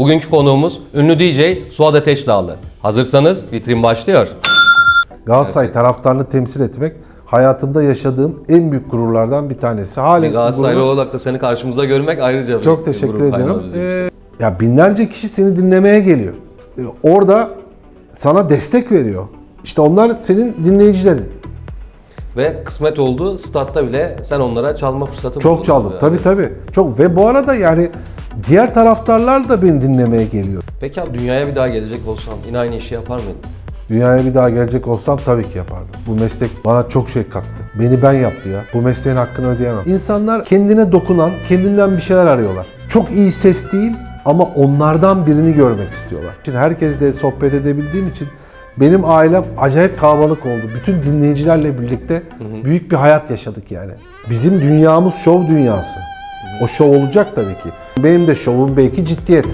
Bugünkü konuğumuz ünlü DJ Suat Ateşdağlı. Hazırsanız vitrin başlıyor. Galatasaray taraftarını temsil etmek hayatımda yaşadığım en büyük gururlardan bir tanesi. Halen Galatasaraylı gurur- olarak da seni karşımıza görmek ayrıca Çok teşekkür ediyorum. Ee, ya binlerce kişi seni dinlemeye geliyor. Ee, orada sana destek veriyor. İşte onlar senin dinleyicilerin. Ve kısmet oldu statta bile sen onlara çalma fırsatı Çok buldun çaldım. abi. Tabii tabii. Çok ve bu arada yani diğer taraftarlar da beni dinlemeye geliyor. Peki abi dünyaya bir daha gelecek olsan yine aynı işi yapar mıydın? Dünyaya bir daha gelecek olsam tabii ki yapardım. Bu meslek bana çok şey kattı. Beni ben yaptı ya. Bu mesleğin hakkını ödeyemem. İnsanlar kendine dokunan, kendinden bir şeyler arıyorlar. Çok iyi ses değil ama onlardan birini görmek istiyorlar. Şimdi herkesle sohbet edebildiğim için benim ailem acayip kalabalık oldu. Bütün dinleyicilerle birlikte büyük bir hayat yaşadık yani. Bizim dünyamız şov dünyası. O şov olacak tabii ki. Benim de şovum belki ciddiyet.